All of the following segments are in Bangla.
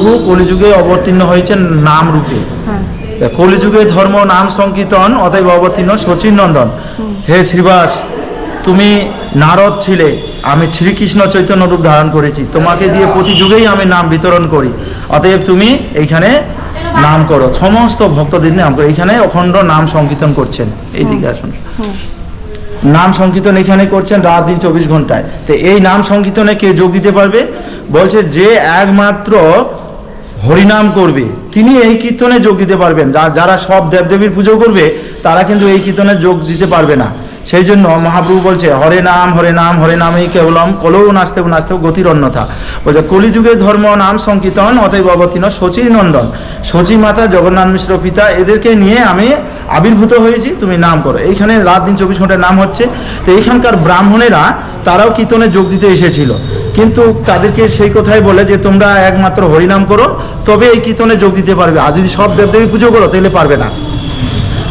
মহাপ্রভু কলিযুগে অবতীর্ণ হয়েছেন নাম রূপে হ্যাঁ। কলিযুগে ধর্ম নাম সংকীর্তন অতএব অবতীর্ণ শচীন নন্দন। হে শ্রীবাস তুমি নারদ ছিলে। আমি শ্রীকৃষ্ণ চৈতন্য রূপ ধারণ করেছি। তোমাকে দিয়ে প্রতি যুগেই আমি নাম বিতরণ করি। অতএব তুমি এইখানে নাম করো। সমস্ত ভক্তদের নাম করো। এইখানে অখণ্ড নাম সংকীর্তন করছেন। এইদিকে আসুন। নাম সংকীর্তন এখানে করছেন রাত দিন চব্বিশ ঘন্টায়। তো এই নাম সংকীর্তনে কে যোগ দিতে পারবে? বলছে যে একমাত্র হরিনাম করবে। তিনি এই কীর্তনে যোগ দিতে পারবেন। যারা সব দেবদেবীর পুজো করবে, তারা কিন্তু এই কীর্তনে যোগ দিতে পারবে না। সেই জন্য মহাপ্রভু বলছে, হরে নাম হরে নাম, হরে নামেই কেবলম কলৌ নাস্তে নাস্তে গতির অন্যথা। বলছে, কলিযুগে ধর্ম নাম সংকীর্তন, অতএব অবতীর্ণ শচী নন্দন। শচী মাতা জগন্নাথ মিশ্র পিতা, এদেরকে নিয়ে আমি আবির্ভূত হয়েছি, তুমি নাম করো। এইখানে রাত দিন চব্বিশ ঘন্টায় নাম হচ্ছে। তো এইখানকার ব্রাহ্মণেরা, তারাও কীর্তনে যোগ দিতে এসেছিল। কিন্তু তাদেরকে সেই কথাই বলে যে, তোমরা একমাত্র হরিনাম করো, তবে এই কীর্তনে যোগ দিতে পারবে। আর যদি সব দেবদেবী পুজো করো, তাহলে পারবে না।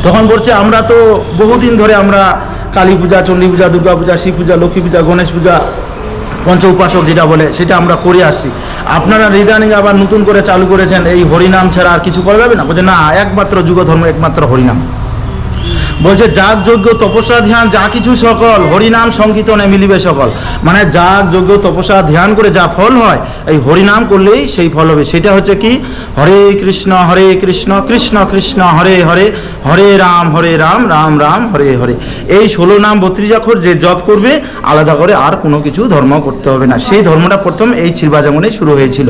তখন বলছে, আমরা তো বহুদিন ধরে আমরা কালী পূজা, চণ্ডী পূজা, দুর্গা পূজা, শিব পূজা, লক্ষ্মী পূজা, গণেশ পূজা, পঞ্চ উপাসক যেটা বলে, সেটা আমরা করে আসছি। আপনারা রিদানিং আবার নতুন করে চালু করেছেন, এই হরিনাম ছাড়া আর কিছু করা যাবে না? বলছে, না, একমাত্র যুগ ধর্ম একমাত্র হরিনাম। বলছে, যাগ যজ্ঞ, তপস্যা, ধ্যান, যা কিছু সকল, হরিনাম সংকীর্তনে মিলিবে সকল। মানে যাগ যজ্ঞ, তপস্যা, ধ্যান করে যা ফল হয়, এই হরিনাম করলেই সেই ফল হবে। সেটা হচ্ছে কি? হরে কৃষ্ণ হরে কৃষ্ণ কৃষ্ণ কৃষ্ণ, হরে হরে হরে রাম হরে রাম রাম রাম, হরে হরে। এই ষোলো নাম বত্রিশ অক্ষর যে জপ করবে, আলাদা করে আর কোনো কিছু ধর্ম করতে হবে না। সেই ধর্মটা প্রথম এই ছিরবাজামনে শুরু হয়েছিল।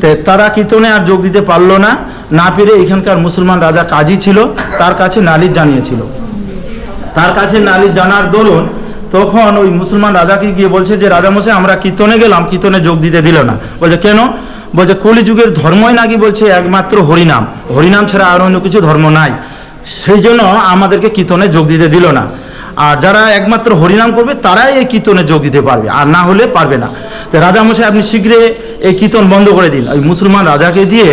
তো তারা কীর্তনে আর যোগ দিতে পারল না। না পেরে এখানকার মুসলমান রাজা কাজী ছিল, তার কাছে নালিশ জানিয়েছিল। তার কাছে নালিশ জানার দরুন তখন ওই মুসলমান রাজাকে গিয়ে বলছে যে রাজামশাই আমরা কীর্তনে গেলাম, কীর্তনে যোগ দিতে দিল না। বলছে, কেন? বলছে, কলিযুগের ধর্মই নাকি বলছে একমাত্র হরিনাম। হরিনাম ছাড়া আর অন্য কিছু ধর্ম নাই। সেই জন্য আমাদেরকে কীর্তনে যোগ দিতে দিল না। আর যারা একমাত্র হরিনাম করবে, তারাই এই কীর্তনে যোগ দিতে পারবে, আর না হলে পারবে না। তো রাজামশাই আপনি শীঘ্রই এই কীর্তন বন্ধ করে দিন। ওই মুসলমান রাজাকে দিয়ে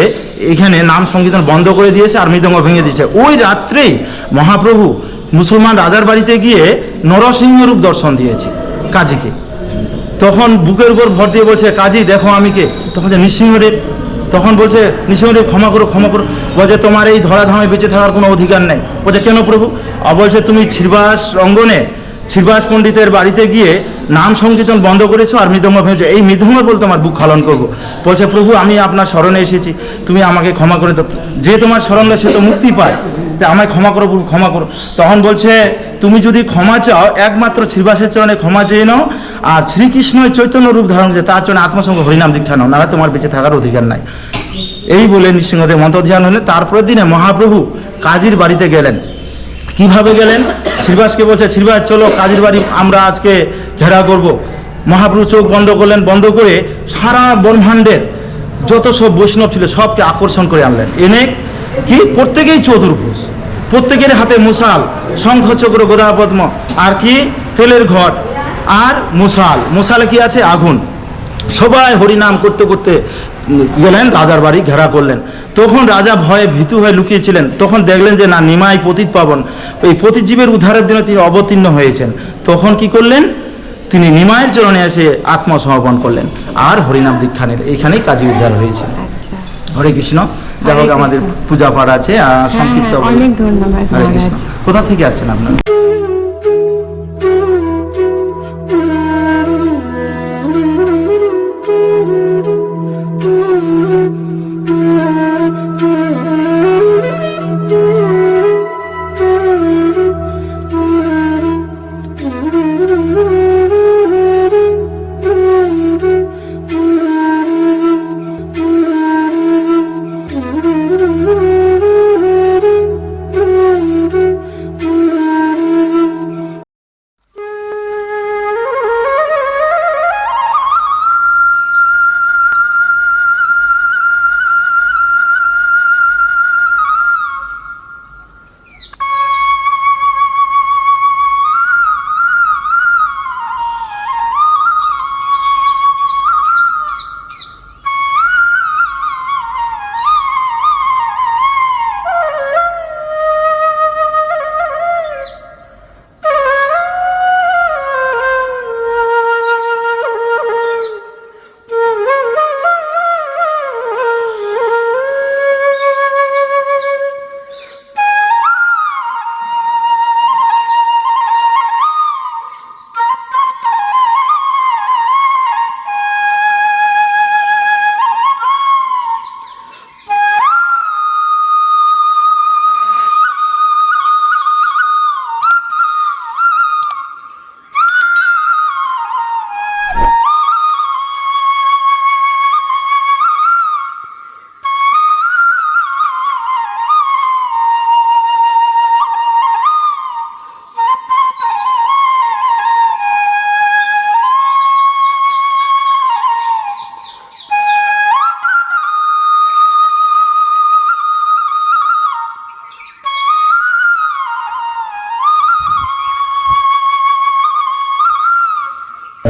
এখানে নাম সংকীর্তন বন্ধ করে দিয়েছে আর মৃদঙ্গ ভেঙে দিয়েছে। ওই রাত্রেই মহাপ্রভু মুসলমান রাজার বাড়িতে গিয়ে নরসিংহ রূপ দর্শন দিয়েছে কাজীকে। তখন বুকের উপর ভর দিয়ে বলছে, কাজী, দেখো আমি কে? তখন যে নৃসিংহদেব, তখন বলছে, নৃসিংহদেব, ক্ষমা করো ক্ষমা করো। বলছে, তোমার এই ধরাধামে বেঁচে থাকার কোনো অধিকার নেই। বলছে, কেন প্রভু? আর বলছে, তুমি ছিরবাস অঙ্গনে ছিরবাস পণ্ডিতের বাড়িতে গিয়ে নাম সংকীর্তন বন্ধ করেছ আর মৃদঙ্গ ভেঙেছো এই মৃদঙ্গ বলতে আমার বুক খালন করব। বলছে, প্রভু, আমি আপনার স্মরণে এসেছি। তুমি আমাকে ক্ষমা করে দাও। যে তোমার স্মরণ সে তো মুক্তি পায় যে আমায় ক্ষমা করো ক্ষমা করো। তখন বলছে, তুমি যদি ক্ষমা চাও, একমাত্র শ্রীবাসের চরণে ক্ষমা চেয়ে নাও, আর শ্রীকৃষ্ণ চৈতন্য রূপ ধারণ যে তার চরণে আত্মসঙ্গ হরিনাম দীক্ষা নাও। নাহলে তোমার বেঁচে থাকার অধিকার নাই। এই বলে নৃসিংহদেব মন্ত্র ধ্যান হলে তারপরের দিনে মহাপ্রভু কাজীর বাড়িতে গেলেন। কীভাবে গেলেন? শ্রীবাসকে বলছে, শ্রীবাস, চলো কাজীর বাড়ি, আমরা আজকে ঘেরা করব। মহাপ্রভু চোখ বন্ধ করলেন, বন্ধ করে সারা ব্রহ্মাণ্ডের যত সব বৈষ্ণব ছিল, সবকে আকর্ষণ করে আনলেন। এনে কি? প্রত্যেকেই চতুর্ভুজ প্রত্যেকের হাতে মুসাল শঙ্খ চক্র গোদা পদ্ম আর কি? তেলের ঘট আর মুসাল। মুসালে কি আছে? আগুন। সবাই হরিনাম করতে করতে গেলেন রাজার বাড়ি ঘেরা করলেন। তখন রাজা ভয়ে ভীতু হয়ে লুকিয়েছিলেন। তখন দেখলেন যে না নিমাই পতিত পাবন। ওই পতিজীবের উদ্ধারের জন্য তিনি অবতীর্ণ হয়েছেন। তখন কি করলেন? তিনি নিমায়ের চরণে এসে আত্মসমর্পণ করলেন। আর হরিনাম দীক্ষা নিলেন। এইখানেই কাজী উদ্ধার হয়েছে। আচ্ছা। হরে কৃষ্ণ। যাই হোক আমাদের। পূজা পাঠ আছে আর হ্যাঁ, সংক্ষিপ্ত হ্যাঁ, অনেক ধন্যবাদ কোথা থেকে আছেন আপনারা?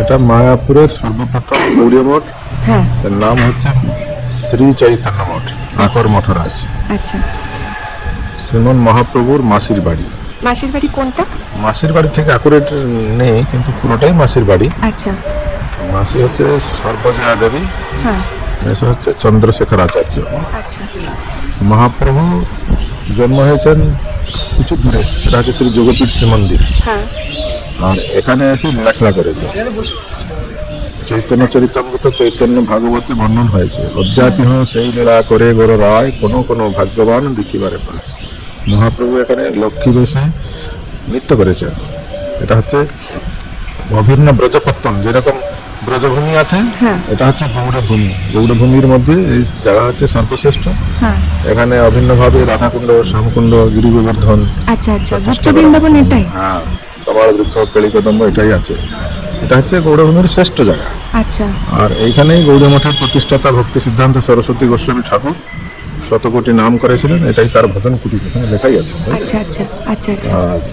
এটা মায়াপুরের সর্বপ্রথম গৌরীয় মঠ। হ্যাঁ। এর নাম হচ্ছে শ্রী চৈতন্য মঠ আকর মঠরাজ। আচ্ছা। শ্রীমন মহাপ্রভুর মাসির বাড়ি। মাসির বাড়ি কোনটা? মাসির বাড়ি থেকে অ্যাকুরেট নেই কিন্তু পুরোটাই মাসির বাড়ি। আচ্ছা। মাসি হচ্ছে সর্বজয়া দেবী হ্যাঁ। মেসো হচ্ছে চন্দ্রশেখর আচার্য আচ্ছা। মহাপ্রভু জন্ম হয়েছেন কিছু দূরে সেটা হচ্ছে শ্রী যোগপীঠ শ্রী মন্দির হ্যাঁ। আর এখানে এসে লেখলা করেছে। চৈতন্য চরিতামৃত চৈতন্য ভাগবতে বর্ণন হয়েছে। অধ্যাপিহ সেই লীলা করে গোর রায় কোনো কোনো ভাগ্যবান দেখিবারে পায়। মহাপ্রভু এখানে লক্ষ্মী বেশে নৃত্য করেছেন। এটা হচ্ছে অভিন্ন ব্রজপত্তন যেরকম ব্রজভূমি আছে হ্যাঁ। এটা হচ্ছে গৌড়ভূমি। গৌড়ভূমির মধ্যে এই জায়গা হচ্ছে সর্বশ্রেষ্ঠ। হ্যাঁ। এখানে অভিন্নভাবে রাধাকুণ্ড শ্যামকুণ্ড গিরি গোবর্ধন আচ্ছা। আচ্ছা বৃন্দাবন এটাই? হ্যাঁ। কমল বৃক্ষ কেলিকদম্ব এটাই আছে। এটা হচ্ছে গৌরভূমির শ্রেষ্ঠ জায়গা। আচ্ছা। আর এইখানেই মঠের প্রতিষ্ঠাতা ভক্তি সিদ্ধান্ত সরস্বতী গোস্বামী ঠাকুর শতকোটি নাম করেছিলেন এটাই তার ভজন কুটি লেখাই আছে। আচ্ছা আচ্ছা আচ্ছা আচ্ছা।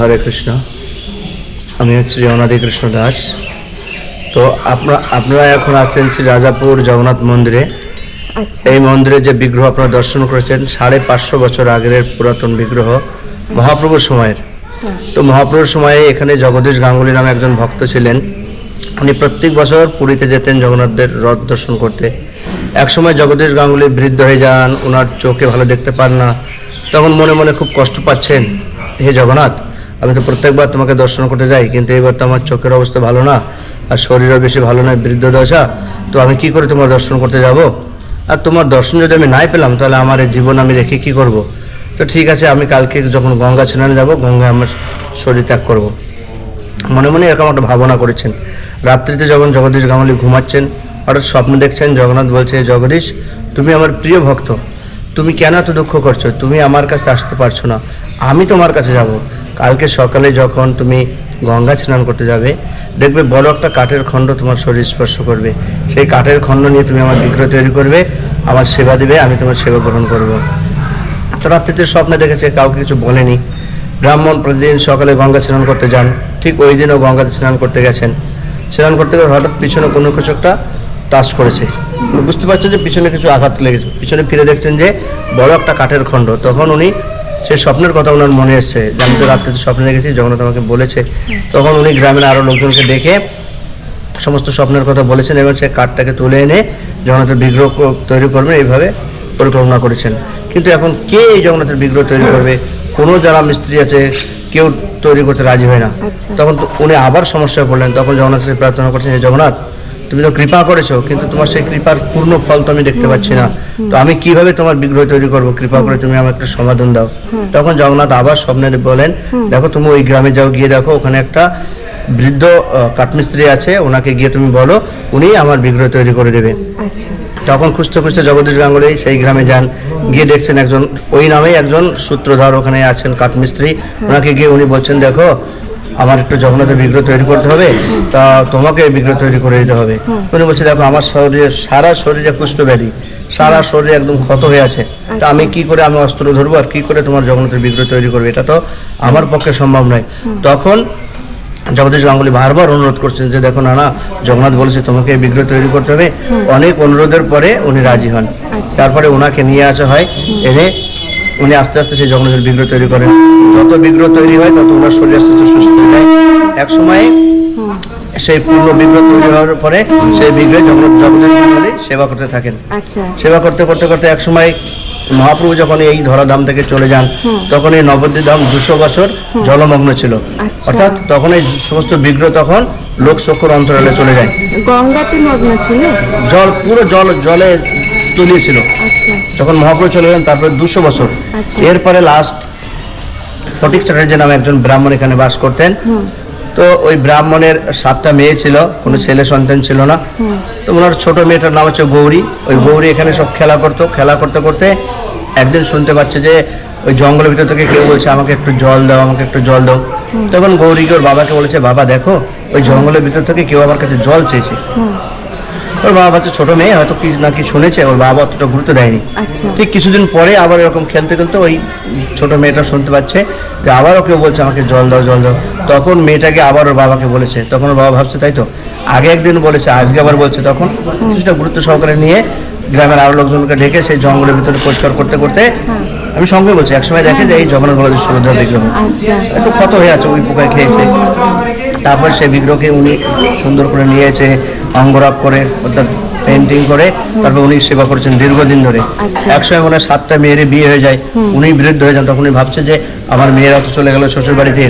হরে কৃষ্ণ, আমি হচ্ছে জগন্নাথী কৃষ্ণ দাস। তো আপনারা আপনারা এখন আছেন শ্রী রাজাপুর জগন্নাথ মন্দিরে। এই মন্দিরে যে বিগ্রহ আপনারা দর্শন করেছেন সাড়ে পাঁচশো বছর আগের পুরাতন বিগ্রহ মহাপ্রভুর সময়ের। তো মহাপ্রভুর সময়ে এখানে জগদীশ গাঙ্গুলি নামে একজন ভক্ত ছিলেন। উনি প্রত্যেক বছর পুরীতে যেতেন জগন্নাথদের রথ দর্শন করতে। একসময় জগদীশ গাঙ্গুলি বৃদ্ধ হয়ে যান ওনার চোখে ভালো দেখতে পান না। তখন মনে মনে খুব কষ্ট পাচ্ছেন হে জগন্নাথ আমি তো প্রত্যেকবার তোমাকে দর্শন করতে যাই কিন্তু এবার তো আমার চোখের অবস্থা ভালো না আর শরীরও বেশি ভালো নয় বৃদ্ধ দশা। তো আমি কি করে তোমার দর্শন করতে যাব? আর তোমার দর্শন যদি আমি নাই পেলাম, তাহলে আমার এই জীবন আমি রেখে কি করব? তো ঠিক আছে, আমি কালকে যখন গঙ্গা স্নানে যাব, গঙ্গায় আমার শরীর ত্যাগ করব। মনে মনে এরকম একটা ভাবনা করেছেন। রাত্রিতে যখন জগদীশ গাঙ্গুলি ঘুমাচ্ছেন, হঠাৎ স্বপ্ন দেখছেন, জগন্নাথ বলছে জগদীশ, তুমি আমার প্রিয় ভক্ত। তুমি কেন এত দুঃখ করছ? তুমি আমার কাছে আসতে পারছ না। আমি তোমার কাছে যাব। কালকে সকালে যখন তুমি গঙ্গা স্নান করতে যাবে। দেখবে বড় একটা কাঠের খণ্ড তোমার শরীর স্পর্শ করবে। সেই কাঠের খণ্ড নিয়ে তুমি আমার বিগ্রহ তৈরি করবে, আমার সেবা দেবে, আমি তোমার সেবা গ্রহণ করব। তো রাত্রিতে স্বপ্নে দেখেছে, কাউকে কিছু বলেনি। ব্রাহ্মণ প্রতিদিন সকালে গঙ্গা স্নান করতে যান। ঠিক ওই দিনও গঙ্গাতে স্নান করতে গেছেন। স্নান করতে গেলে হঠাৎ পিছনে কোনো কিছু একটা টাচ করেছে। বুঝতে পারছেন যে পিছনে কিছু আঘাত লেগেছে। পিছনে ফিরে দেখছেন যে বড় একটা কাঠের খণ্ড। তখন উনি সেই স্বপ্নের কথা ওনার মনে এসছে যে আমি তো রাত্রিতে স্বপ্নে দেখেছি জগন্নাথ আমাকে বলেছে। তখন উনি গ্রামের আরও লোকজনকে ডেকে সমস্ত স্বপ্নের কথা বলেছেন এবং সে কাঠটাকে তুলে এনে জগন্নাথের বিগ্রহ তৈরি করবেন এইভাবে পরিকল্পনা করেছেন। কিন্তু এখন কে এই জগন্নাথের বিগ্রহ তৈরি করবে? কোনো যারা মিস্ত্রি আছে কেউ তৈরি করতে রাজি হয় না। আচ্ছা। তখন তো উনি আবার সমস্যায় পড়লেন। তখন জগন্নাথের প্রার্থনা করছেন যে জগন্নাথ তুমি তো কৃপা করেছ কিন্তু তোমার সেই কৃপার পূর্ণ ফল তো আমি দেখতে পাচ্ছি না। তো আমি কীভাবে তোমার বিগ্রহ তৈরি করব? কৃপা করে তুমি আমার একটা সমাধান দাও। তখন জগন্নাথ আবার স্বপ্নে বলেন দেখো তুমি ওই গ্রামে যাও গিয়ে দেখো ওখানে একটা বৃদ্ধ কাঠমিস্ত্রি আছে ওনাকে গিয়ে তুমি বলো উনি আমার বিগ্রহ তৈরি করে দেবে। আচ্ছা। তখন খুঁজতে খুঁজতে জগদীশ গাঙ্গুলি সেই গ্রামে যান। গিয়ে দেখছেন একজন ওই নামেই একজন সূত্রধর ওখানে আছেন কাঠমিস্ত্রি। ওনাকে গিয়ে উনি বলছেন দেখো আমার একটু জগন্নাথের বিগ্রহ তৈরি করতে হবে তা তোমাকে বিগ্রহ তৈরি করে দিতে হবে। উনি বলছে দেখো আমার শরীরে সারা শরীরে কুষ্ঠব্যাধি সারা শরীরে একদম ক্ষত হয়ে আছে। তা আমি কি করে আমি অস্ত্র ধরবো আর কি করে তোমার জগন্নাথের বিগ্রহ তৈরি করবে? এটা তো আমার পক্ষে সম্ভব নয়। তখন জগদীশ গাঙ্গুলি বারবার অনুরোধ করছেন যে দেখো না না জগন্নাথ বলেছে তোমাকে এই বিগ্রহ তৈরি করতে হবে। অনেক অনুরোধের পরে উনি রাজি হন। আচ্ছা। তারপরে ওনাকে নিয়ে আসা হয় এনে উনি আস্তে আস্তে সেই জগন্নাথের বিগ্রহ তৈরি করেন। যত বিগ্রহ তৈরি হয় তত ওনার শরীর আস্তে আস্তে সুস্থ হয়ে যায়। এক সময় সেই পূর্ণ বিগ্রহ তৈরি হওয়ার পরে সেই বিগ্রহে জগন্নাথ গাঙ্গুলি সেবা করতে থাকেন। আচ্ছা। সেবা করতে করতে করতে এক সময় মহাপ্রভু যখন এই ধরাধাম থেকে চলে যান তখন এই নবদ্বীপ ধাম দুশো বছর জলমগ্ন ছিল। আচ্ছা। অর্থাৎ তখন এই সমস্ত বিগ্রহ তখন লোক চক্ষুর অন্তরালে চলে যায়। গঙ্গাতে মগ্ন ছিল? জল পুরো জল জলে তলিয়েছিল আচ্ছা। যখন মহাপ্রভু চলে গেলেন তারপরে দুশো বছর। আচ্ছা। এরপরে লাস্ট ফটিক চ্যাটার্জি নামে একজন ব্রাহ্মণ এখানে বাস করতেন। তো ওই ব্রাহ্মণের সাতটা মেয়ে ছিল কোনো ছেলে সন্তান ছিল না। তো ওনার ছোট মেয়েটার নাম হচ্ছে গৌরী। ওই গৌরী এখানে সব খেলা করতো। খেলা করতে করতে একদিন শুনতে পাচ্ছে যে ওই জঙ্গলের ভিতর থেকে কেউ বলছে আমাকে একটু জল দাও আমাকে একটু জল দাও। তখন গৌরীকে ওর বাবাকে বলেছে বাবা দেখো ওই জঙ্গলের ভিতর থেকে কেউ আমার কাছে জল চেয়েছে। ওর বাবা হচ্ছে ছোট মেয়ে হয়তো কি না কি শুনেছে ওর বাবা অতটা গুরুত্ব দেয়নি। আচ্ছা। ঠিক কিছুদিন পরে আবার এরকম খেলতে খেলতে ওই ছোট মেয়েটা শুনতে পাচ্ছে যে আবারও কেউ বলছে আমাকে জল দাও জল দাও। তখন মেয়েটাকে আবার ওর বাবাকে বলেছে তখন ওর বাবা ভাবছে তাই তো? আগে একদিন বলেছে আজকে আবার বলছে তখন। কিছুটা গুরুত্ব সহকারে নিয়ে গ্রামের আরও লোকজনকে ডেকে সেই জঙ্গলের ভিতরে পরিষ্কার করতে করতে আমি সঙ্গে বলছি একসময় দেখে যে এই জগন্নাথ বলরাজ সুভদ্রা বিগ্রহ। আচ্ছা। একটু ক্ষত হয়ে আছে ওই পোকায় খেয়েছে। তারপর সেই বিগ্রহকে উনি সুন্দর করে নিয়েছে অঙ্গরাগ করে অর্থাৎ পেন্টিং করে তারপর উনি সেবা করেছেন দীর্ঘদিন ধরে। আচ্ছা। একসময় মনে সাতটা মেয়ের বিয়ে হয়ে যায় উনি বৃদ্ধ হয়ে যান তখন উনি ভাবছে যে আমার মেয়েরা তো চলে গেল শ্বশুর বাড়িতে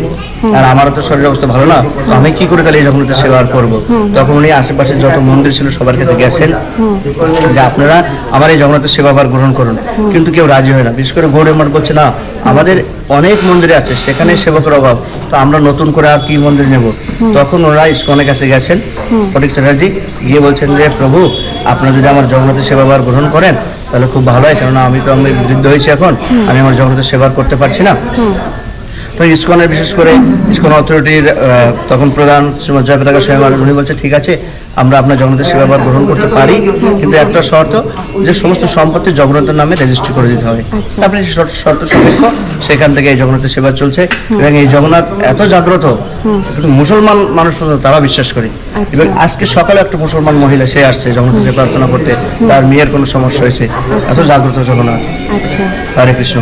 আর আমারও তো শরীর অবস্থা ভালো না তো আমি কি করে তাহলে এই জগন্নাথের সেবা আর করব? তখন উনি আশেপাশে যত মন্দির ছিল সবার কাছে গেছেন যে আপনারা আমার এই জগন্নাথের সেবা বার গ্রহণ করুন। কিন্তু কেউ রাজি হয় না বিশেষ করে গৌরী মঠ বলছে না আমাদের অনেক মন্দিরে আছে সেখানে সেবকের অভাব। তো আমরা নতুন করে আর কি মন্দির নেব? তখন ওরা ইস্কনের কাছে গেছেন ফটিক চ্যাটার্জি গিয়ে বলছেন যে প্রভু আপনারা যদি আমার জগন্নাথের সেবা বার গ্রহণ করেন তাহলে খুব ভালো হয় কেননা আমি তো আমি বৃদ্ধ হয়েছি এখন আমি আমার জগন্নাথের সেবা করতে পারছি না। তো ইসকনের বিশেষ করে ইস্কন অথরিটির তখন প্রধান শ্রীমৎ জয়প্রতাকা স্বয়ং উনি বলছে ঠিক আছে আমরা আপনার জগন্নাথের সেবাবার গ্রহণ করতে পারি কিন্তু একটা শর্ত যে সমস্ত সম্পত্তি জগন্নাথের নামে রেজিস্ট্রি করে দিতে হবে। আচ্ছা। তারপরে শর্ত- সাপেক্ষ সেখান থেকে এই জগন্নাথের সেবা চলছে এবং এই জগন্নাথ এত জাগ্রত মুসলমান মানুষ তারা বিশ্বাস করে। আচ্ছা। এবং আজকে সকালে একটা মুসলমান মহিলা সে আসছে জগন্নাথের প্রার্থনা করতে তার মেয়ের কোনো সমস্যা হয়েছে এত জাগ্রত জগন্নাথ। আচ্ছা। হরে কৃষ্ণ।